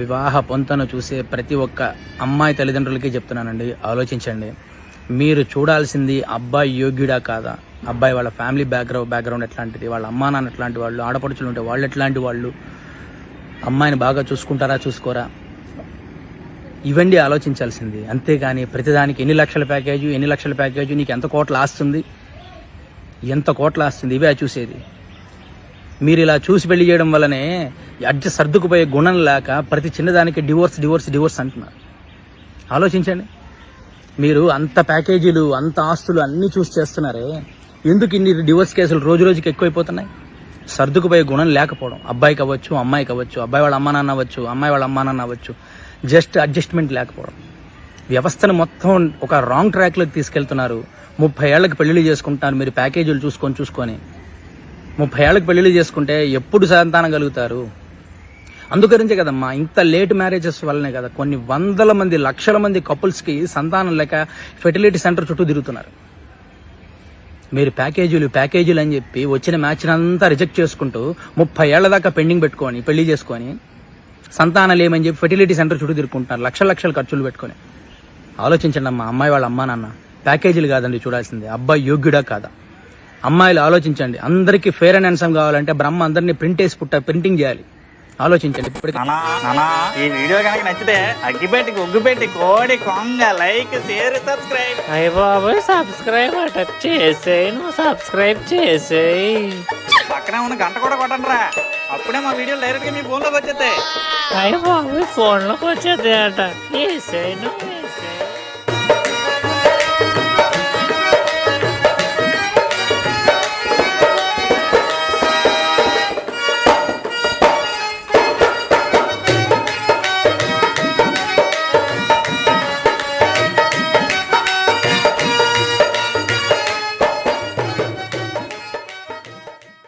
వివాహ పొంతను చూసే ప్రతి ఒక్క అమ్మాయి తల్లిదండ్రులకి చెప్తున్నానండి. ఆలోచించండి. మీరు చూడాల్సింది అబ్బాయి యోగ్యుడా కాదా? అబ్బాయి వాళ్ళ ఫ్యామిలీ బ్యాక్గ్రౌండ్ బ్యాక్గ్రౌండ్ ఎట్లాంటిది? వాళ్ళ అమ్మా నాన్న ఎట్లాంటి వాళ్ళు? ఆడపడుచులు ఉంటే వాళ్ళు ఎట్లాంటి వాళ్ళు? అమ్మాయిని బాగా చూసుకుంటారా చూసుకోరా? ఇవన్నీ ఆలోచించాల్సింది. అంతేగాని ప్రతిదానికి ఎన్ని లక్షల ప్యాకేజ్ ఎన్ని లక్షల ప్యాకేజ్ నీకు ఎంత కోట్ల ఆస్తుంది? ఎంత కోట్ల ఆస్తుంది? ఇవే చూసేది. మీరు ఇలా చూసి పెళ్ళి చేయడం వల్లనే అడ్జ సర్దుకుపోయే గుణం లేక ప్రతి చిన్నదానికి డివోర్స్ డివోర్స్ డివోర్స్ అంటున్నారు. ఆలోచించండి. మీరు అంత ప్యాకేజీలు అంత ఆస్తులు అన్నీ చూసి చేస్తున్నారే ఎందుకు ఇన్ని డివోర్స్ కేసులు రోజు రోజుకి ఎక్కువైపోతున్నాయి? సర్దుకుపోయే గుణం లేకపోవడం. అబ్బాయికి అవ్వచ్చు అమ్మాయికి అవ్వచ్చు అబ్బాయి వాళ్ళ అమ్మా నాన్న అవ్వచ్చు అమ్మాయి వాళ్ళ అమ్మా నాన్న అవ్వచ్చు జస్ట్ అడ్జస్ట్మెంట్ లేకపోవడం. వ్యవస్థను మొత్తం ఒక రాంగ్ ట్రాక్లోకి తీసుకెళ్తున్నారు. ముప్పై ఏళ్ళకి పెళ్ళిళ్ళు చేసుకుంటున్నారు. మీరు ప్యాకేజీలు చూసుకొని చూసుకొని. ముప్పై ఏళ్ళకి పెళ్ళిళ్ళు చేసుకుంటే ఎప్పుడు సంతానం కలుగుతారు? అందుకరించే కదమ్మా ఇంత లేట్ మ్యారేజెస్ వల్లనే కదా కొన్ని వందల మంది లక్షల మంది కపుల్స్కి సంతానం లేక ఫెర్టిలిటీ సెంటర్ చుట్టూ తిరుగుతున్నారు. మీరు ప్యాకేజీలు ప్యాకేజీలు అని చెప్పి వచ్చిన మ్యాచ్ అంతా రిజెక్ట్ చేసుకుంటూ ముప్పై ఏళ్ళ దాకా పెండింగ్ పెట్టుకొని పెళ్ళి చేసుకొని సంతానం లేమని చెప్పి ఫెర్టిలిటీ సెంటర్ చుట్టూ తిరుగుకుంటున్నారు లక్ష లక్షల ఖర్చులు పెట్టుకొని. ఆలోచించండి అమ్మా అమ్మాయి వాళ్ళ అమ్మా నాన్న. ప్యాకేజీలు కాదండి చూడాల్సింది అబ్బాయి యోగ్యుడా కాదా? అమ్మాయిలు ఆలోచించండి అందరికీ ఫేర్ అండ్ హ్యాండ్సమ్ కావాలంటే బ్రహ్మ అందరినీ ప్రింట్ వేసి పుట్ట ప్రింటింగ్ చేయాలి. ఆలోచించండి. నానా ఈ వీడియో కనుక నచ్చితే అగ్గిపెట్టి ఒగ్గుపెట్టి కోడి కొంగ లైక్ షేర్ సబ్స్క్రైబ్. అయ్య బాబోయ్ సబ్స్క్రైబ్ అట చేసేయి నువ్వు సబ్స్క్రైబ్ చేసేయి. పక్కనే ఉన్న గంట కూడా కొట్టండి రా అప్పుడే మా వీడియో డైరెక్ట్గా మీ ఫోన్లోకి వచ్చేస్తాయి. అయ్య బాబోయ్ ఫోన్లోకి వచ్చేది అట నువ్వు